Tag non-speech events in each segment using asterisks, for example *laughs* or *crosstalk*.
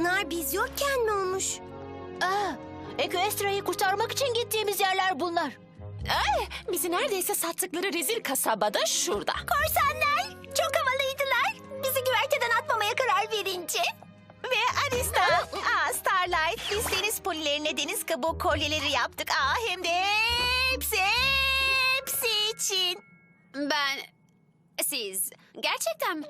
Bunlar biz yokken mi olmuş? Aa, Equestria'yı kurtarmak için gittiğimiz yerler bunlar. Ay, bizi neredeyse sattıkları rezil kasabada şurada. Korsanlar çok havalıydılar. Bizi güverteden atmamaya karar verince. Ve Arista, *laughs* aa, Starlight, biz deniz polilerine deniz kabuğu kolyeleri yaptık. Aa, hem de hepsi, hepsi için. Ben... Siz... Gerçekten mi?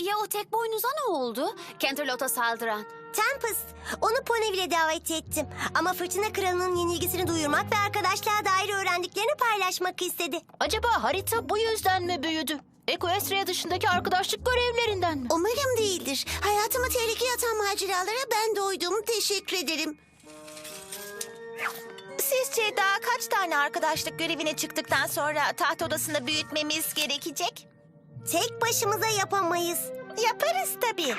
Ya o tek boynuza ne oldu? Canterlot'a saldıran. Tempest, onu Ponyville'e davet ettim. Ama Fırtına Kralı'nın yenilgisini duyurmak ve arkadaşlığa dair öğrendiklerini paylaşmak istedi. Acaba harita bu yüzden mi büyüdü? Equestria dışındaki arkadaşlık görevlerinden mi? Umarım değildir. Hayatımı tehlikeye atan maceralara ben doydum. Teşekkür ederim. Sizce daha kaç tane arkadaşlık görevine çıktıktan sonra taht odasında büyütmemiz gerekecek? Tek başımıza yapamayız. Yaparız tabii.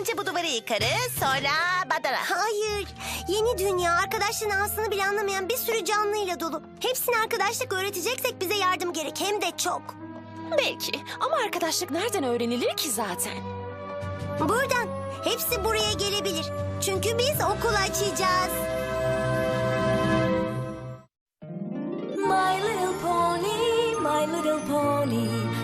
Önce bu duvarı yıkarız, sonra badana. Hayır. Yeni dünya arkadaşlığın aslını bile anlamayan bir sürü canlıyla dolu. Hepsine arkadaşlık öğreteceksek bize yardım gerek. Hem de çok. Belki ama arkadaşlık nereden öğrenilir ki zaten? Buradan. Hepsi buraya gelebilir. Çünkü biz okul açacağız. My little pony, my little pony.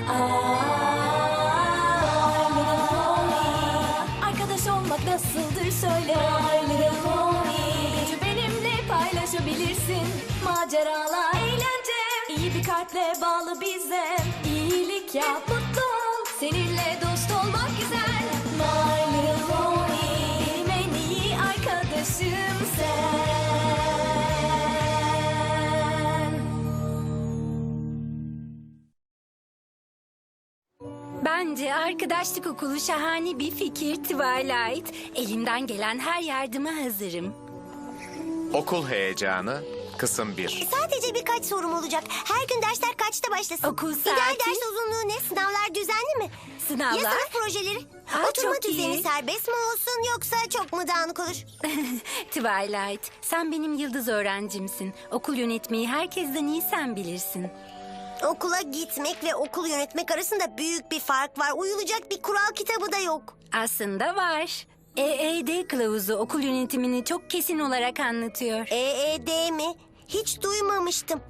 Bence arkadaşlık okulu şahane bir fikir Twilight. Elimden gelen her yardıma hazırım. Okul heyecanı kısım 1. Sadece birkaç sorum olacak. Her gün dersler kaçta başlasın? Okul İdeal saati? ders uzunluğu ne? Sınavlar düzenli mi? Ya Sınavlar? sınıf projeleri? Aa, Oturma çok düzeni iyi. serbest mi olsun yoksa çok mu dağınık olur? *laughs* Twilight, sen benim yıldız öğrencimsin. Okul yönetmeyi herkesten iyi sen bilirsin. Okula gitmek ve okul yönetmek arasında büyük bir fark var. Uyulacak bir kural kitabı da yok. Aslında var. EED kılavuzu okul yönetimini çok kesin olarak anlatıyor. EED mi? Hiç duymamıştım.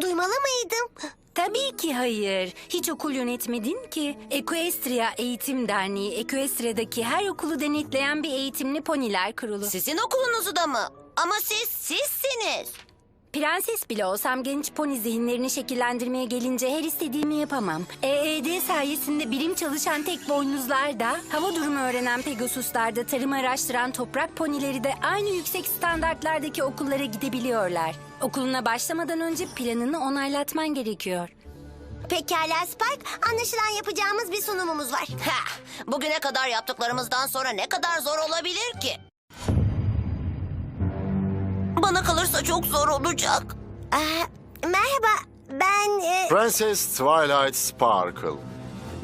Duymalı mıydım? Tabii ki hayır. Hiç okul yönetmedin ki. Equestria Eğitim Derneği, Equestria'daki her okulu denetleyen bir eğitimli poniler kurulu. Sizin okulunuzu da mı? Ama siz sizsiniz. Prenses bile olsam genç pony zihinlerini şekillendirmeye gelince her istediğimi yapamam. EED sayesinde bilim çalışan tek boynuzlar da, hava durumu öğrenen Pegasuslar da, tarım araştıran toprak ponileri de aynı yüksek standartlardaki okullara gidebiliyorlar. Okuluna başlamadan önce planını onaylatman gerekiyor. Pekala Spike. Anlaşılan yapacağımız bir sunumumuz var. Ha, bugüne kadar yaptıklarımızdan sonra ne kadar zor olabilir ki? Bana kalırsa çok zor olacak. Aa, merhaba. Ben... e, Prenses Twilight Sparkle.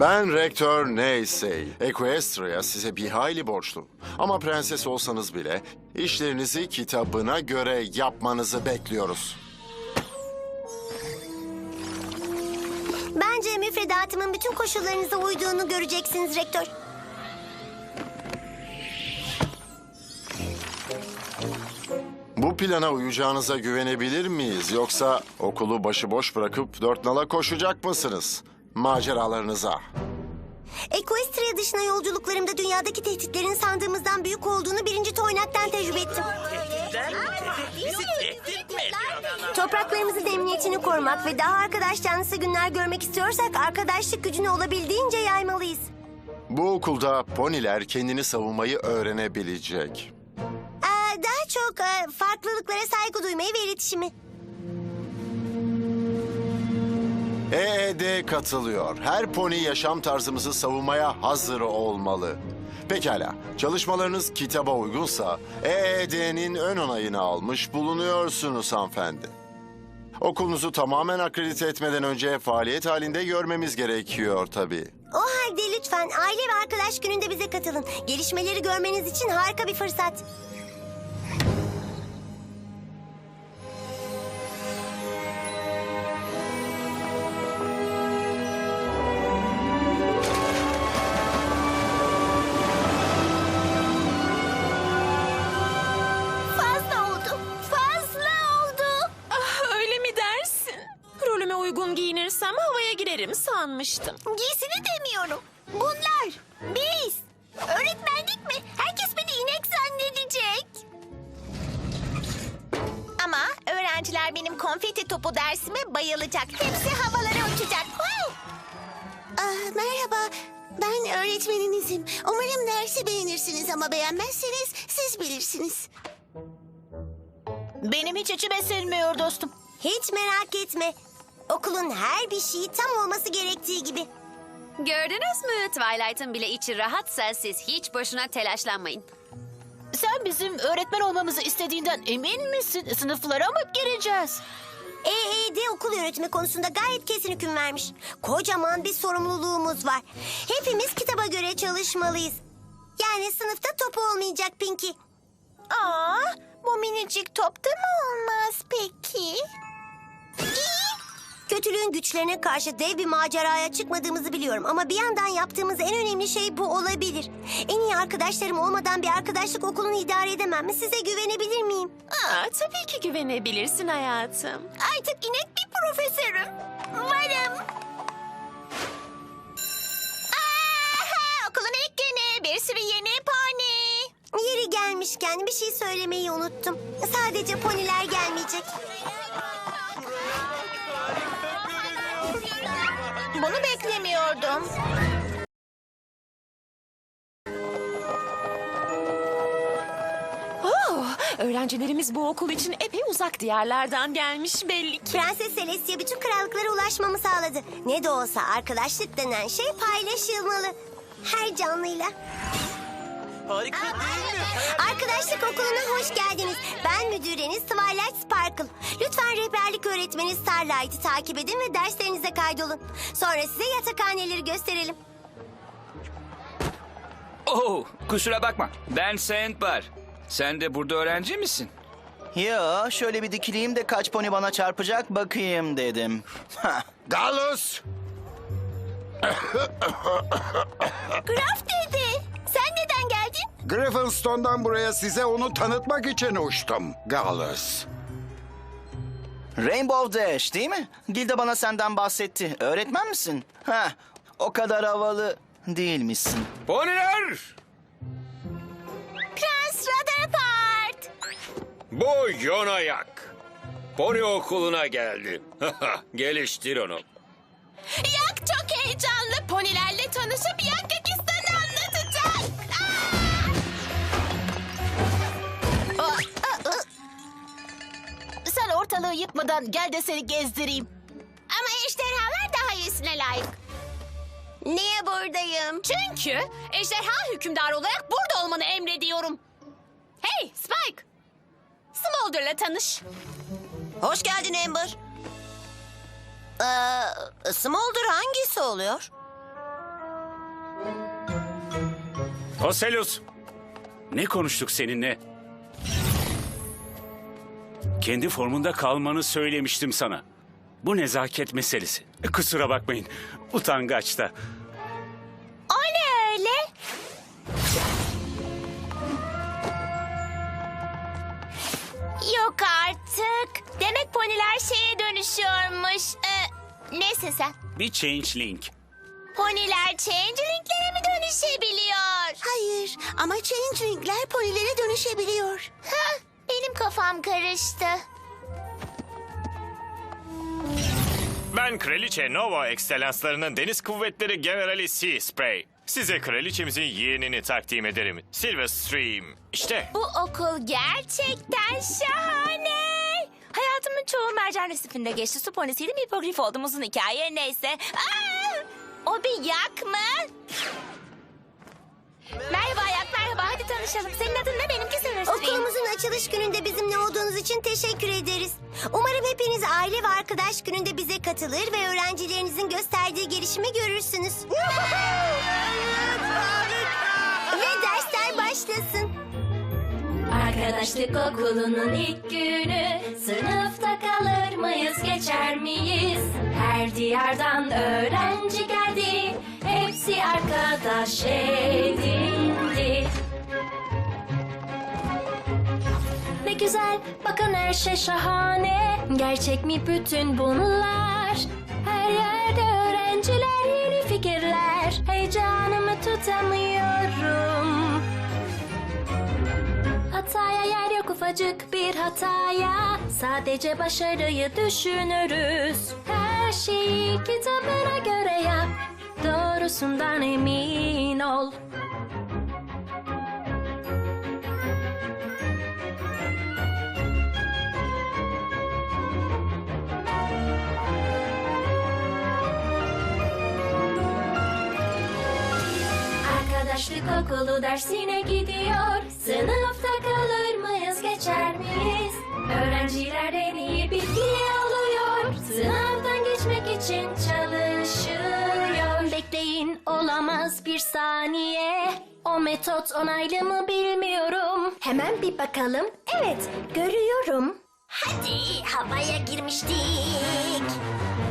Ben rektör Neysey. Equestria size bir hayli borçlu. Ama prenses olsanız bile işlerinizi kitabına göre yapmanızı bekliyoruz. bence müfredatımın bütün koşullarınıza uyduğunu göreceksiniz rektör. Bu plana uyacağınıza güvenebilir miyiz? Yoksa okulu başıboş bırakıp dört nala koşacak mısınız? Maceralarınıza. Equestria dışına yolculuklarımda dünyadaki tehditlerin sandığımızdan büyük olduğunu birinci toynaktan tecrübe ettim. Topraklarımızın emniyetini korumak ve daha arkadaş canlısı günler görmek istiyorsak arkadaşlık gücünü olabildiğince yaymalıyız. Bu okulda poniler kendini savunmayı öğrenebilecek. Çok e, farklılıklara saygı duymayı ve iletişimi. EED katılıyor. Her pony yaşam tarzımızı savunmaya hazır olmalı. Pekala, çalışmalarınız kitaba uygunsa EED'nin ön onayını almış bulunuyorsunuz hanımefendi. Okulunuzu tamamen akredite etmeden önce faaliyet halinde görmemiz gerekiyor tabii. O halde lütfen aile ve arkadaş gününde bize katılın. Gelişmeleri görmeniz için harika bir fırsat. Sanmıştım. Giysini demiyorum. Bunlar. Biz. Öğretmenlik mi? Herkes beni inek zannedecek. Ama öğrenciler benim konfeti topu dersime bayılacak. Hepsi havalara uçacak. Wow! Ah, merhaba. Ben öğretmeninizim. Umarım dersi beğenirsiniz ama beğenmezseniz siz bilirsiniz. Benim hiç içime sinmiyor dostum. Hiç merak etme. Okulun her bir şeyi tam olması gerektiği gibi. Gördünüz mü? Twilight'ın bile içi rahatsa siz hiç boşuna telaşlanmayın. Sen bizim öğretmen olmamızı istediğinden emin misin? Sınıflara mı gireceğiz? EED okul yönetimi konusunda gayet kesin hüküm vermiş. Kocaman bir sorumluluğumuz var. Hepimiz kitaba göre çalışmalıyız. Yani sınıfta top olmayacak Pinky. Aa, bu minicik topta mı olmaz peki? Kötülüğün güçlerine karşı dev bir maceraya çıkmadığımızı biliyorum ama bir yandan yaptığımız en önemli şey bu olabilir. En iyi arkadaşlarım olmadan bir arkadaşlık okulunu idare edemem mi? Size güvenebilir miyim? Aa, tabii ki güvenebilirsin hayatım. Artık inek bir profesörüm. Varım. Aha, okulun ilk günü. Bir sürü yeni pony. Yeri gelmişken bir şey söylemeyi unuttum. Sadece poniler gelmeyecek. Beklemiyordum. Oh, öğrencilerimiz bu okul için epey uzak diyarlardan gelmiş belli ki. Prenses Celestia bütün krallıklara ulaşmamı sağladı. Ne de olsa arkadaşlık denen şey paylaşılmalı. Her canlıyla. Harika değil mi? Arkadaşlık okuluna hoş geldiniz. Ben müdüreniz Twilight Sparkle. Lütfen rehberlik öğretmeni Starlight'ı takip edin ve derslerinize kaydolun. Sonra size yatakhaneleri gösterelim. Oh, kusura bakma. Ben Sandbar. Sen de burada öğrenci misin? Ya şöyle bir dikileyim de kaç pony bana çarpacak bakayım dedim. Hah. Galus! Graf dedi. Griffinstone'dan buraya size onu tanıtmak için uçtum. Galus. Rainbow Dash değil mi? Gilda bana senden bahsetti. Öğretmen misin? Ha, o kadar havalı değilmişsin. Poniler! Prens Rutherford. Bu Yonayak. Pony okuluna geldi. *laughs* Geliştir onu. Ortalığı yıkmadan gel de seni gezdireyim. Ama ejderhalar daha iyisine layık. Niye buradayım? Çünkü ejderha hükümdarı olarak burada olmanı emrediyorum. Hey Spike! Smolder'la tanış. Hoş geldin Amber. Ee, Smolder hangisi oluyor? Oselus. Ne konuştuk seninle? Kendi formunda kalmanı söylemiştim sana. Bu nezaket meselesi. Kusura bakmayın. Utangaçta. O ne öyle? Yok artık. Demek poniler şeye dönüşüyormuş. Ee, nesin sen? Bir changeling. Poniler changeling'lere mi dönüşebiliyor? Hayır ama changelingler ponilere dönüşebiliyor. Hah, kafam karıştı. Ben Kraliçe Nova Ekselanslarının Deniz Kuvvetleri Generali Sea Spray. Size kraliçemizin yeğenini takdim ederim. Silverstream. İşte. Bu okul gerçekten şahane. Hayatımın çoğu mercan resifinde geçti. Su ponisiydim, hipogrif oldum uzun hikaye neyse. Aa! O bir yak mı? Merhaba yak merhaba hadi tanışalım. Senin adın ne benimki Silverstream. Okulumuzun açılış gününde bizimle olduğunuz için teşekkür ederiz. Umarım hepiniz aile ve arkadaş gününde bize katılır ve öğrencilerinizin gösterdiği gelişimi görürsünüz. ve dersler başlasın. Arkadaşlık okulunun ilk günü Sınıfta kalır mıyız geçer miyiz Her diyardan öğrenci geldi Hepsi arkadaş edindi. Ne güzel bakın her şey şahane. Gerçek mi bütün bunlar? Her yerde öğrenci Düşünceler, yeni fikirler. Heyecanımı tutamıyorum. Hataya yer yok ufacık bir hataya. Sadece başarıyı düşünürüz. Her şeyi kitabına göre yap Doğrusundan emin ol. Arkadaşlık okulu dersine gidiyor. Sınıfta kalır mıyız geçer miyiz? Öğrenciler en iyi bilgi alıyor. Sınavdan geçmek için çalışıyor bir saniye. O metot onaylı mı bilmiyorum. Hemen bir bakalım. Evet görüyorum. Hadi havaya girmiştik.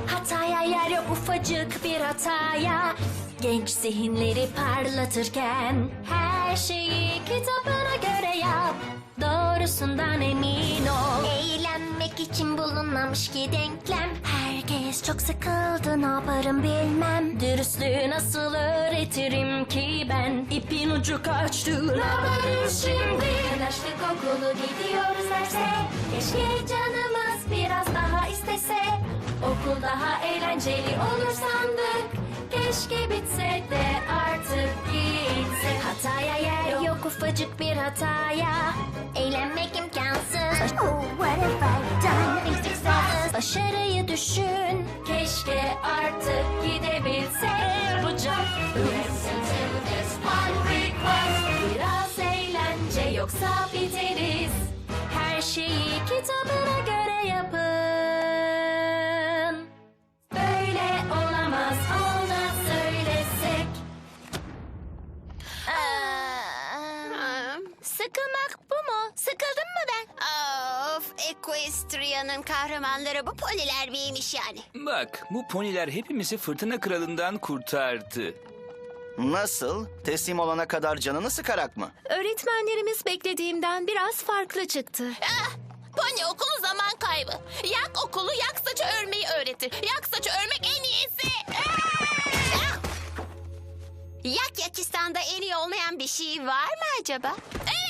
Hataya yer yok ufacık bir hataya. Genç zihinleri parlatırken Her şeyi kitabına göre yap. Doğrusundan emin ol. Eğlenmek için bulunmamış ki denklem. Herkes çok sıkıldı ne yaparım bilmem. Dürüstlüğü nasıl öğretirim ki ben? İpin ucu kaçtı. Ne yaparız şimdi? Arkadaşlık okulu gidiyoruz derse. Keşke canımız biraz daha istese. Okul daha eğlenceli olur sandık Keşke bitse de artık gitse Hataya yer yok ufacık bir hataya. Eğlenmek imkansız. Başarıyı düşün. Keşke artık gidebilsek Bu can Biraz eğlence yoksa biteriz. Her şeyi kitabına göre Sıkılmak bu mu? Sıkıldım mı ben? Of, Equestria'nın kahramanları bu poniler miymiş yani? Bak bu poniler hepimizi fırtına kralından kurtardı. Nasıl? Teslim olana kadar canını sıkarak mı? Öğretmenlerimiz beklediğimden biraz farklı çıktı. Ah, pony okulu zaman kaybı. Yak okulu yak saçı örmeyi öğretir. Yak saçı örmek en iyisi. Ah! Yak Yakistan'da en iyi olmayan bir şey var mı acaba? Evet,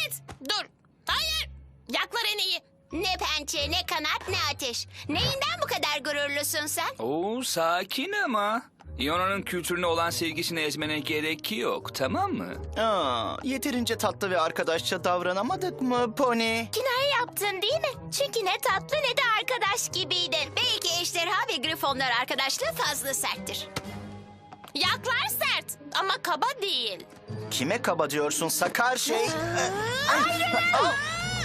yaklar en iyi. Ne pençe, ne kanat, ne ateş. Neyinden bu kadar gururlusun sen? Oo sakin ama. Iona'nın kültürüne olan sevgisini ezmene gerek yok tamam mı? Aa, yeterince tatlı ve arkadaşça davranamadık mı Pony? Kinaye yaptın değil mi? Çünkü ne tatlı ne de arkadaş gibiydin. Belki ejderha ve grifonlar arkadaşlığı fazla serttir. Yaklar sert ama kaba değil. Kime kaba diyorsun sakar şey?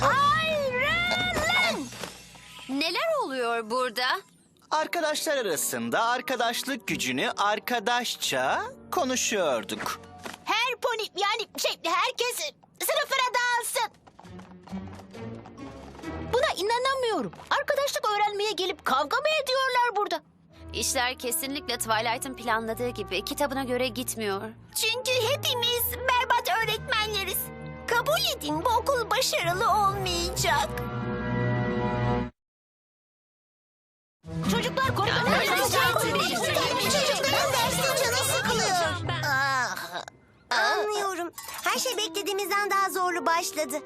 Ayrılın! Neler oluyor burada? Arkadaşlar arasında arkadaşlık gücünü arkadaşça konuşuyorduk. Her pony yani şey herkes sınıfına dağılsın. Buna inanamıyorum. Arkadaşlık öğrenmeye gelip kavga mı ediyorlar burada? İşler kesinlikle Twilight'ın planladığı gibi kitabına göre gitmiyor. Çünkü hepimiz berbat öğretmenleriz. Kabul edin bu okul başarılı olmayacak. Çocuklar koridorda Çocukların derste canı sıkılıyor. Ah, Anlıyorum. Her şey beklediğimizden daha zorlu başladı.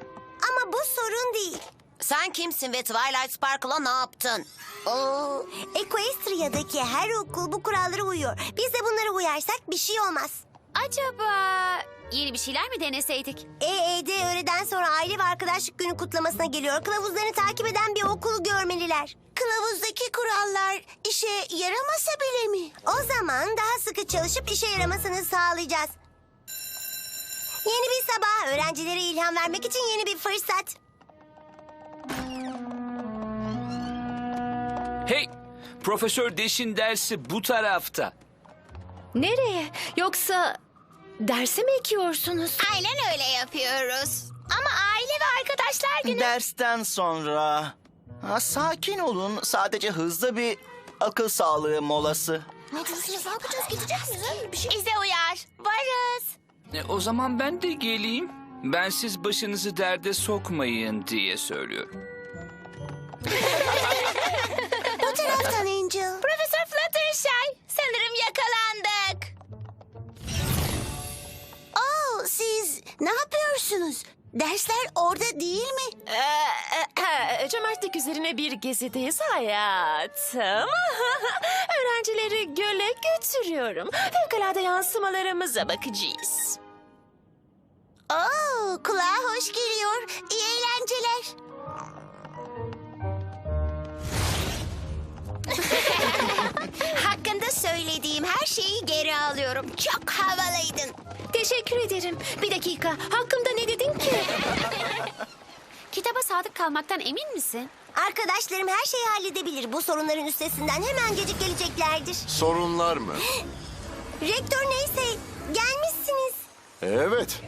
Ama bu sorun değil. Sen kimsin ve Twilight Sparkle'a ne yaptın? Oo, Equestria'daki her okul bu kurallara uyuyor. Biz de bunlara uyarsak bir şey olmaz. Acaba yeni bir şeyler mi deneseydik? EED öğleden sonra aile ve arkadaşlık günü kutlamasına geliyor. Kılavuzlarını takip eden bir okul görmeliler. Kılavuzdaki kurallar işe yaramasa bile mi? O zaman daha sıkı çalışıp işe yaramasını sağlayacağız. Yeni bir sabah öğrencilere ilham vermek için yeni bir fırsat. Hey! Profesör Deş'in dersi bu tarafta. Nereye? Yoksa derse mi ekiyorsunuz? Aynen öyle yapıyoruz. Ama aile ve arkadaşlar günü... Dersten sonra... Ha, sakin olun. Sadece hızlı bir akıl sağlığı molası. Ne yapacağız? Ne yapacağız? Gidecek miyiz? Bir şey Bize uyar. Varız. E, o zaman ben de geleyim. Ben siz başınızı derde sokmayın diye söylüyorum. bu taraftan Angel. Profesör Fluttershy sanırım yakalandı. Ne yapıyorsunuz? Dersler orada değil mi? Ee, *clears throat* Cömertlik üzerine bir gezideyiz hayatım. *laughs* Öğrencileri göle götürüyorum. Fevkalade yansımalarımıza bakacağız. Oo, kulağa hoş geliyor. İyi eğlenceler. *laughs* Söylediğim her şeyi geri alıyorum. Çok havalıydın. Teşekkür ederim. Bir dakika. Hakkımda ne dedin ki? *laughs* Kitaba sadık kalmaktan emin misin? Arkadaşlarım her şeyi halledebilir. Bu sorunların üstesinden hemen gecik geleceklerdir. Sorunlar mı? *gasps* Rektör neyse gelmişsiniz. Evet.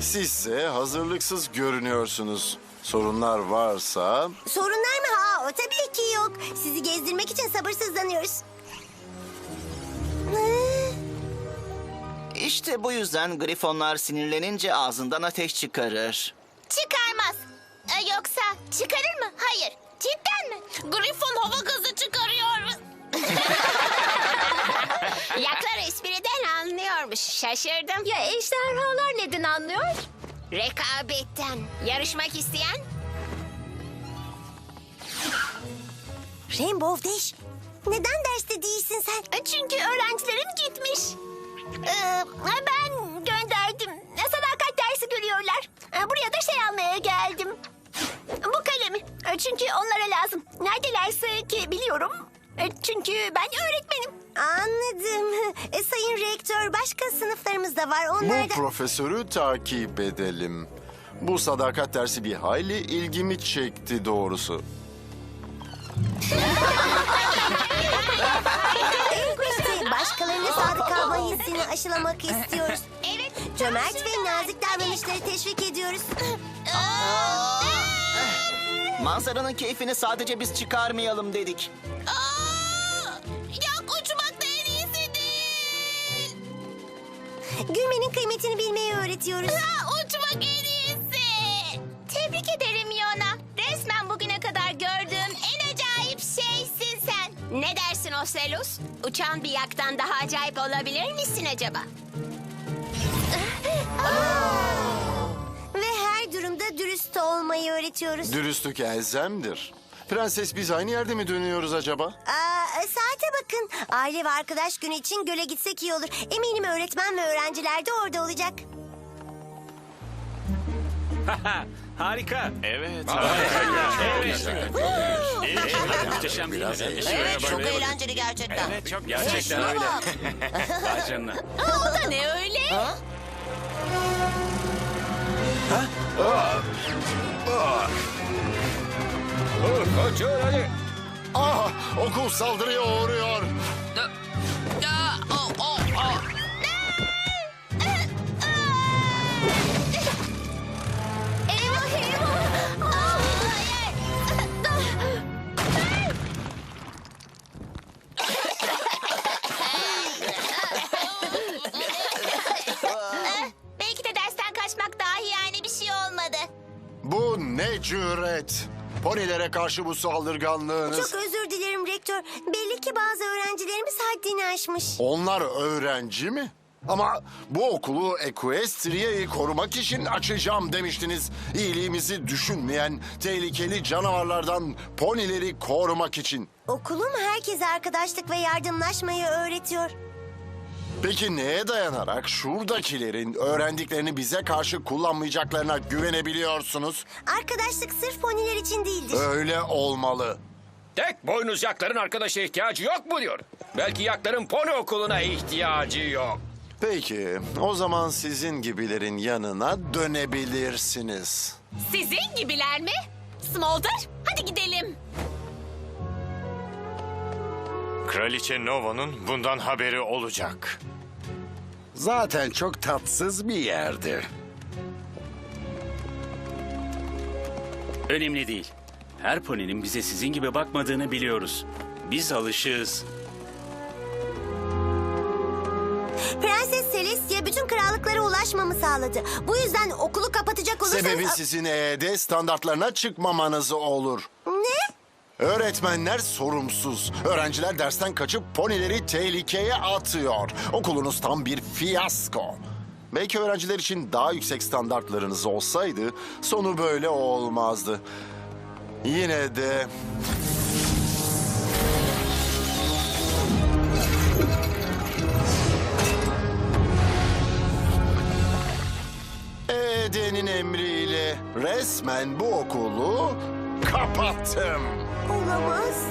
Sizse hazırlıksız görünüyorsunuz. Sorunlar varsa Sorunlar mı? Ha, o tabii ki yok. Sizi gezdirmek için sabırsızlanıyoruz. İşte bu yüzden grifonlar sinirlenince ağzından ateş çıkarır. Çıkarmaz. E, yoksa çıkarır mı? Hayır. Cidden mi? Grifon hava gazı çıkarıyor. *laughs* Yaklar espriden anlıyormuş. Şaşırdım. Ya ejderhalar neden anlıyor? Rekabetten. Yarışmak isteyen? Rainbow Dash. Neden derste değilsin sen? E, Çünkü öğrencilerim gitmiş. Ee, ben gönderdim. Sadakat dersi görüyorlar. Ee, Buraya da şey almaya geldim. Bu kalemi. Ee, Çünkü onlara lazım. Neredelerse ki biliyorum. Ee, Çünkü ben öğretmenim. Anladım. E, sayın Rektör başka sınıflarımız da var. Onlar bu da... profesörü takip edelim. Bu sadakat dersi bir hayli ilgimi çekti doğrusu. *laughs* sadık kalma hissini aşılamak istiyoruz. Evet. Cömert ve nazik davranışları teşvik ediyoruz. Manzaranın keyfini sadece biz çıkarmayalım dedik. Yok uçmak da en iyisi değil. Gülmenin kıymetini bilmeyi öğretiyoruz. Ne dersin Oselus? Uçan bir yaktan daha acayip olabilir misin acaba? *laughs* Ve her durumda dürüst olmayı öğretiyoruz. Dürüstlük elzemdir. Prenses biz aynı yerde mi dönüyoruz acaba? Aa, saate bakın. Aile ve arkadaş günü için göle gitsek iyi olur. Eminim öğretmen ve öğrenciler de orada olacak. *laughs* Harika. Evet. Muhteşem değil mi? Evet çok eğlenceli gerçekten. Evet çok gerçekten öyle. Vay canına. O da ne öyle? Ah okul saldırıya uğruyor. Eyvah Ponilere karşı bu saldırganlığınız. Çok özür dilerim rektör. Belli ki bazı öğrencilerimiz haddini aşmış. Onlar öğrenci mi? Ama bu okulu Equestria'yı korumak için açacağım demiştiniz. İyiliğimizi düşünmeyen tehlikeli canavarlardan ponileri korumak için. Okulum herkese arkadaşlık ve yardımlaşmayı öğretiyor. Peki neye dayanarak şuradakilerin öğrendiklerini bize karşı kullanmayacaklarına güvenebiliyorsunuz? Arkadaşlık sırf poniler için değildir. Öyle olmalı. Tek boynuz yakların arkadaşa ihtiyacı yok mu diyor. Belki yakların pony okuluna ihtiyacı yok. Peki, o zaman sizin gibilerin yanına dönebilirsiniz. Sizin gibiler mi? Smolder, hadi gidelim. Kraliçe Nova'nın bundan haberi olacak. Zaten çok tatsız bir yerdi. Önemli değil. Her poninin bize sizin gibi bakmadığını biliyoruz. Biz alışığız. Prenses Celestia bütün krallıklara ulaşmamı sağladı. Bu yüzden okulu kapatacak olursanız... Sebebi sizin EED standartlarına çıkmamanız olur. Öğretmenler sorumsuz. Öğrenciler dersten kaçıp ponileri tehlikeye atıyor. Okulunuz tam bir fiyasko. Belki öğrenciler için daha yüksek standartlarınız olsaydı sonu böyle olmazdı. Yine de ED'nin emriyle resmen bu okulu kapattım. Olamaz.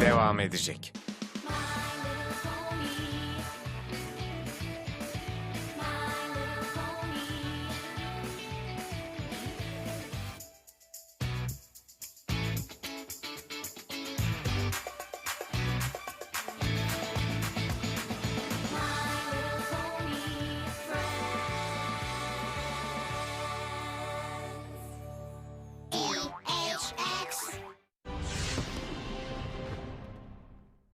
Devam edecek.